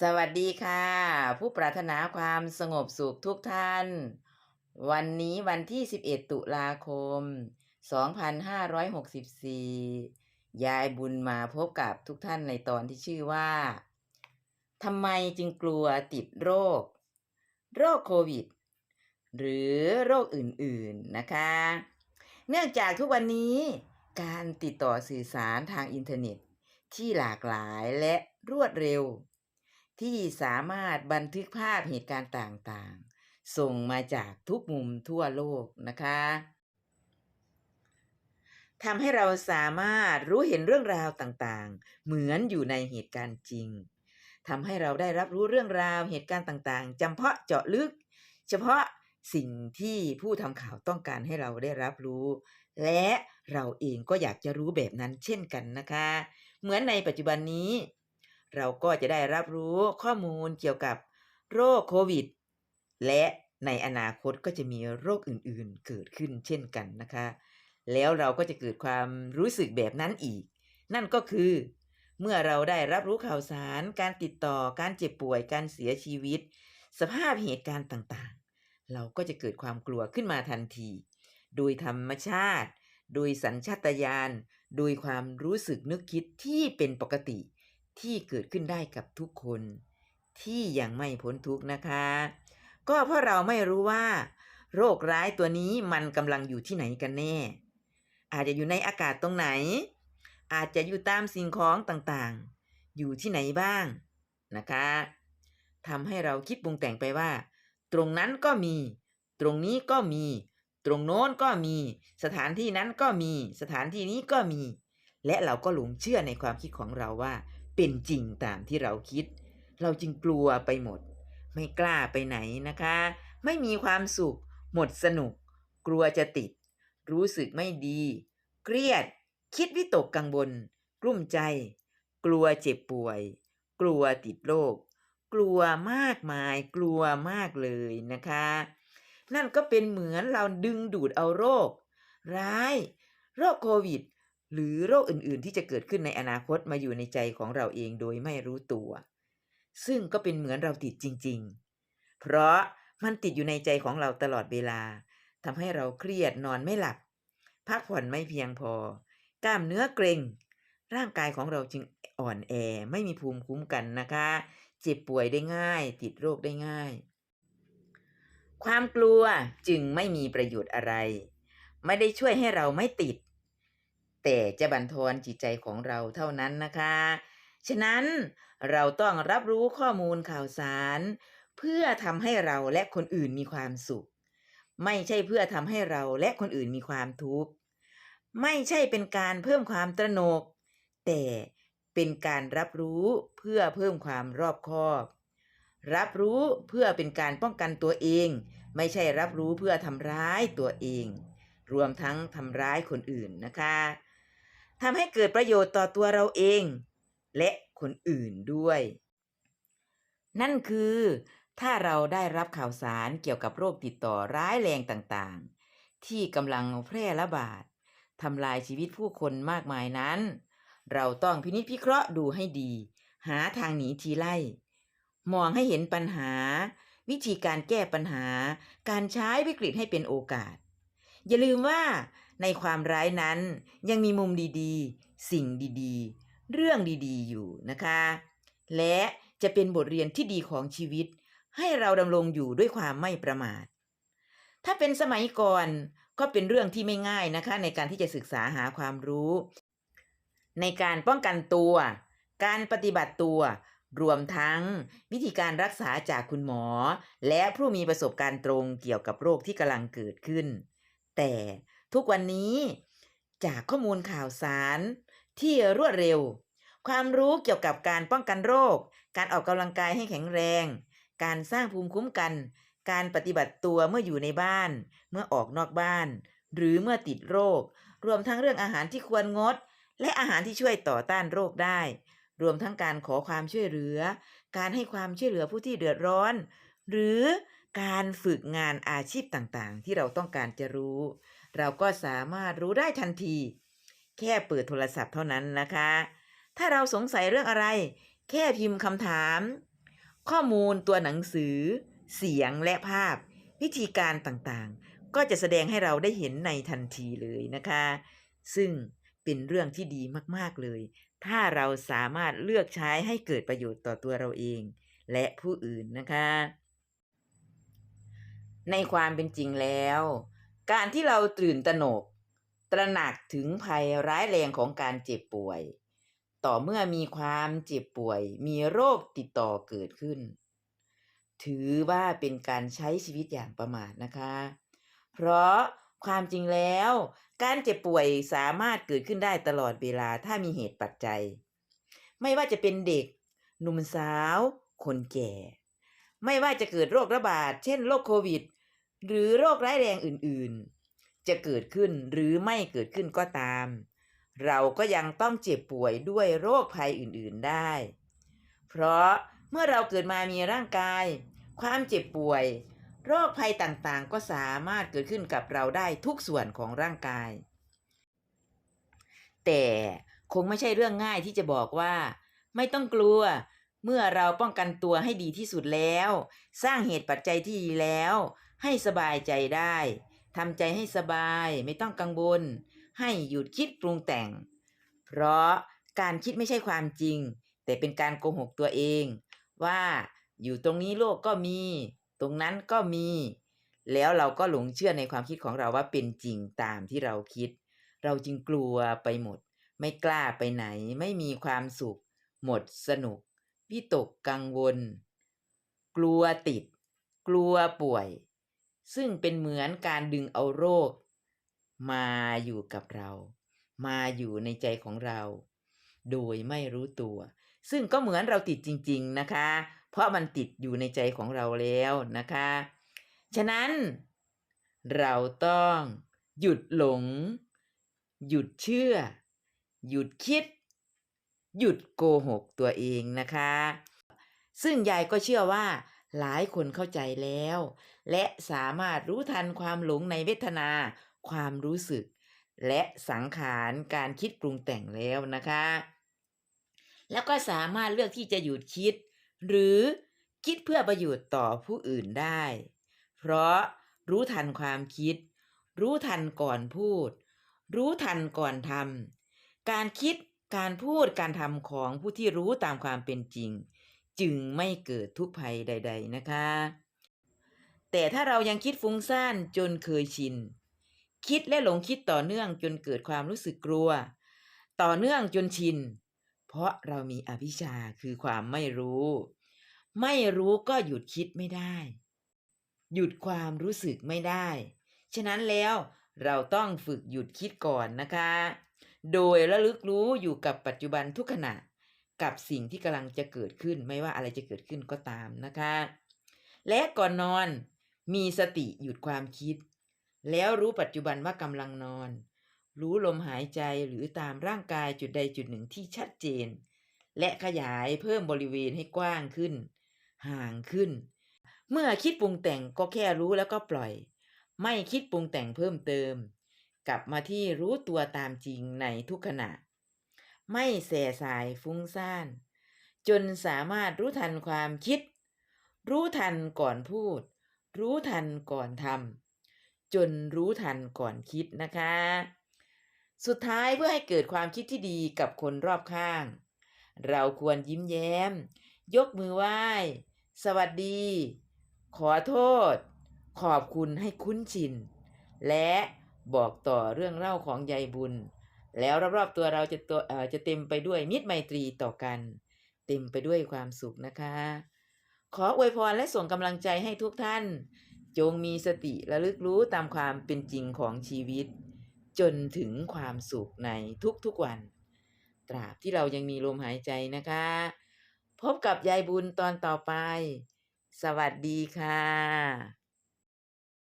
สวัสดีค่ะ ผู้ปรารถนาความสงบสุขทุกท่าน วันนี้วันที่ 11 ตุลาคม 2564 ยายบุญมาพบกับทุกท่านในตอนที่ชื่อว่าทำไมจึงกลัวติดโรค โรคโควิด หรือโรคอื่นๆนะคะ เนื่องจากทุกวันนี้การติดต่อสื่อสารทางอินเทอร์เน็ตที่หลากหลายและรวดเร็ว ที่สามารถบันทึกภาพเหตุการณ์ต่างๆ ส่งมาจากทุกมุมทั่วโลกนะคะทำให้เราสามารถรู้เห็นเรื่องราวต่างๆ เหมือนอยู่ในเหตุการณ์จริงทำให้เราได้รับรู้เรื่องราวเหตุการณ์ต่างๆจำเพาะเจาะลึก เฉพาะสิ่งที่ผู้ทำข่าวต้องการให้เราได้รับรู้ และเราเองก็อยากจะรู้แบบนั้นเช่นกันนะคะ เหมือนในปัจจุบันนี้ เราก็จะได้รับรู้ข้อมูลเกี่ยวกับโรคโควิด และในอนาคตก็จะมีโรคอื่นๆ เกิดขึ้นเช่นกันนะคะ แล้วเราก็จะเกิดความรู้สึกแบบนั้นอีก นั่นก็คือ เมื่อเราได้รับรู้ข่าวสาร การติดต่อ การเจ็บป่วย การเสียชีวิต สภาพเหตุการณ์ต่างๆ เราก็จะเกิดความกลัวขึ้นมาทันที โดยธรรมชาติ โดยสัญชาตญาณ โดยความรู้สึกนึกคิดที่เป็นปกติ ที่เกิดขึ้นได้กับทุกคนที่ยังไม่พ้นทุกข์นะคะ ก็เพราะเราไม่รู้ว่า โรคร้ายตัวนี้มันกำลังอยู่ที่ไหนกันแน่ อาจจะอยู่ในอากาศตรงไหน อาจจะอยู่ตามสิ่งของต่างๆ อยู่ที่ไหนบ้างนะคะทำให้เราคิดปรุงแต่งไปว่า ตรงนั้นก็มี ตรงนี้ก็มี ตรงโน้นก็มี สถานที่นั้นก็มี สถานที่นี้ก็มี และเราก็หลงเชื่อในความคิดของเราว่า เป็นจริงตามที่เราคิด เราจึงกลัวไปหมด ไม่กล้าไปไหนนะคะ ไม่มีความสุข หมดสนุก กลัวจะติด รู้สึกไม่ดี เครียด คิดวิตกกังวลกลุ้มใจ กลัวเจ็บป่วย กลัวติดโรคกลัวมากมาย กลัวมากเลยนะคะ นั่นก็เป็นเหมือนเราดึงดูดเอาโรค ร้าย โรคโควิด หรือโรคอื่นๆ ที่จะเกิดขึ้นในอนาคตมาอยู่ในใจของเราเองโดยไม่รู้ตัว ซึ่งก็เป็นเหมือนเราติดจริง ๆ เพราะมันติดอยู่ในใจของเราตลอดเวลาทำให้เราเครียดนอนไม่หลับ พักผ่อนไม่เพียงพอ กล้ามเนื้อเกร็ง ร่างกายของเราจึงอ่อนแอไม่มีภูมิคุ้มกันนะคะ เจ็บป่วยได้ง่าย ติดโรคได้ง่าย ความกลัวจึงไม่มีประโยชน์อะไร ไม่ได้ช่วยให้เราไม่ติด แต่จะบั่นทอนจิตใจของเราเท่านั้นนะคะ ฉะนั้นเราต้องรับรู้ข้อมูลข่าวสาร เพื่อทำให้เราและคนอื่นมีความสุข ไม่ใช่เพื่อทำให้เราและคนอื่นมีความทุกข์ ไม่ใช่เป็นการเพิ่มความตระหนก แต่เป็นการรับรู้เพื่อเพิ่มความรอบคอบ รับรู้เพื่อเป็นการป้องกันตัวเอง ไม่ใช่รับรู้เพื่อทำร้ายตัวเอง รวมทั้งทำร้ายคนอื่นนะคะ ทำให้เกิดประโยชน์ต่อตัวเราเอง และคนอื่นด้วย นั่นคือ ถ้าเราได้รับข่าวสารเกี่ยวกับโรคติดต่อร้ายแรงต่างๆ ที่กำลังแพร่ระบาดทำลายชีวิตผู้คนมากมายนั้น เราต้องพินิจพิเคราะห์ดูให้ดี หาทางหนีทีไล่ มองให้เห็นปัญหา วิธีการแก้ปัญหา การใช้วิกฤตให้เป็นโอกาส อย่าลืมว่า ในความร้ายนั้นยังมีมุมดีๆ สิ่งดีๆ เรื่องดีๆ อยู่นะคะ และจะเป็นบทเรียนที่ดีของชีวิต ให้เราดำรงอยู่ด้วยความไม่ประมาท ถ้าเป็นสมัยก่อนก็เป็นเรื่องที่ไม่ง่ายนะคะ ในการที่จะศึกษาหาความรู้ ในการป้องกันตัว การปฏิบัติตัว รวมทั้งวิธีการรักษาจากคุณหมอ และผู้มีประสบการณ์ตรงเกี่ยวกับโรคที่กำลังเกิดขึ้น แต่ ทุกวันนี้ จากข้อมูลข่าวสารที่รวดเร็ว ความรู้เกี่ยวกับการป้องกันโรค การออกกำลังกายให้แข็งแรง การสร้างภูมิคุ้มกัน การปฏิบัติตัวเมื่ออยู่ในบ้าน เมื่อออกนอกบ้าน หรือเมื่อติดโรค รวมทั้งเรื่องอาหารที่ควรงด และอาหารที่ช่วยต่อต้านโรคได้ รวมทั้งการขอความช่วยเหลือ การให้ความช่วยเหลือผู้ที่เดือดร้อน หรือการฝึกงานอาชีพต่างๆ ที่เราต้องการจะรู้ เราก็สามารถรู้ได้ทันที แค่เปิดโทรศัพท์เท่านั้นนะคะ ถ้าเราสงสัยเรื่องอะไร แค่พิมพ์คำถาม ข้อมูลตัวหนังสือ เสียงและภาพ วิธีการต่างๆ ก็จะแสดงให้เราได้เห็นในทันทีเลยนะคะ ซึ่งเป็นเรื่องที่ดีมากๆเลย ถ้าเราสามารถเลือกใช้ให้เกิดประโยชน์ต่อตัวเราเอง และผู้อื่นนะคะ ในความเป็นจริงแล้ว การที่เราตื่นตระหนก ตระหนักถึงภัยร้ายแรงของการเจ็บป่วย ต่อเมื่อมีความเจ็บป่วย มีโรคติดต่อเกิดขึ้น ถือว่าเป็นการใช้ชีวิตอย่างประมาทนะคะ เพราะความจริงแล้ว การเจ็บป่วยสามารถเกิดขึ้นได้ตลอดเวลาถ้ามีเหตุปัจจัย ไม่ว่าจะเป็นเด็ก หนุ่มสาว คนแก่ ไม่ว่าจะเกิดโรคระบาด เช่นโรคโควิด หรือโรคร้ายแรงอื่นๆ จะเกิดขึ้นหรือไม่เกิดขึ้นก็ตาม เราก็ยังต้องเจ็บป่วยด้วยโรคภัยอื่นๆได้ เพราะเมื่อเราเกิดมามีร่างกาย ความเจ็บป่วย โรคภัยต่างๆ ก็สามารถเกิดขึ้นกับเราได้ทุกส่วนของร่างกาย แต่คงไม่ใช่เรื่องง่ายที่จะบอกว่า ไม่ต้องกลัว เมื่อเราป้องกันตัวให้ดีที่สุดแล้ว สร้างเหตุปัจจัยที่ดีแล้ว ให้สบายใจได้ทำใจให้สบายไม่ต้องกังวล ให้หยุดคิดปรุงแต่ง เพราะการคิดไม่ใช่ความจริง แต่เป็นการโกหกตัวเอง ว่าอยู่ตรงนี้โลกก็มี ตรงนั้นก็มี แล้วเราก็หลงเชื่อในความคิดของเราว่าเป็นจริงตามที่เราคิด เราจึงกลัวไปหมด ไม่กล้าไปไหน ไม่มีความสุข หมดสนุกวิตกกังวล กลัวติด กลัวป่วย ซึ่งเป็นเหมือนการดึงเอาโรค มาอยู่กับเรา มาอยู่ในใจของเรา โดยไม่รู้ตัว ซึ่งก็เหมือนเราติดจริง ๆนะคะ เพราะมันติดอยู่ในใจของเราแล้วนะคะ ฉะนั้น เราต้องหยุดหลง หยุดเชื่อ หยุดคิด หยุดโกหกตัวเองนะคะ ซึ่งยายก็เชื่อว่า หลายคนเข้าใจแล้ว และสามารถรู้ทันความหลงในเวทนา ความรู้สึก และสังขารการคิดปรุงแต่งแล้วนะคะ แล้วก็สามารถเลือกที่จะหยุดคิด หรือคิดเพื่อประโยชน์ต่อผู้อื่นได้ เพราะรู้ทันความคิด รู้ทันก่อนพูด รู้ทันก่อนทำการคิดการพูดการทำของผู้ที่รู้ตามความเป็นจริง จึงไม่เกิดทุกภัยใด ๆ นะคะ แต่ถ้าเรายังคิดฟุ้งซ่านจนเคยชิน คิดและหลงคิดต่อเนื่องจนเกิดความรู้สึกกลัว ต่อเนื่องจนชิน เพราะเรามีอวิชาคือความไม่รู้ ไม่รู้ก็หยุดคิดไม่ได้ หยุดความรู้สึกไม่ได้ ฉะนั้นแล้วเราต้องฝึกหยุดคิดก่อนนะคะ โดยระลึกรู้อยู่กับปัจจุบันทุกขณะ กับสิ่งที่กำลังจะเกิดขึ้นไม่ว่าอะไรจะเกิดขึ้นก็ตามนะคะ และก่อนนอนมีสติหยุดความคิด แล้วรู้ปัจจุบันว่ากำลังนอน รู้ลมหายใจหรือตามร่างกายจุดใดจุดหนึ่งที่ชัดเจน และขยายเพิ่มบริเวณให้กว้างขึ้น ห่างขึ้น เมื่อคิดปรุงแต่งก็แค่รู้แล้วก็ปล่อย ไม่คิดปรุงแต่งเพิ่มเติม กลับมาที่รู้ตัวตามจริงในทุกขณะ ไม่แส่สายฟุ้งซ่าน จนสามารถรู้ทันความคิด รู้ทันก่อนพูด รู้ทันก่อนทำจนรู้ทันก่อนคิดนะคะ สุดท้ายเพื่อให้เกิดความคิดที่ดีกับคนรอบข้าง เราควรยิ้มแย้ม ยกมือไหว้ สวัสดี ขอโทษ ขอบคุณให้คุ้นชิน และบอกต่อเรื่องเล่าของยายบุญ แล้วรอบๆตัวเราจะตัวเอ่อจะเต็มไปด้วยมิตรไมตรีต่อกัน เต็มไปด้วยความสุขนะคะ ขออวยพรและส่งกำลังใจให้ทุกท่าน จงมีสติระลึกรู้ตามความเป็นจริงของชีวิต จนถึงความสุขในทุกๆวัน ตราบที่เรายังมีลมหายใจนะคะ พบกับยายบุญตอนต่อไป สวัสดีค่ะ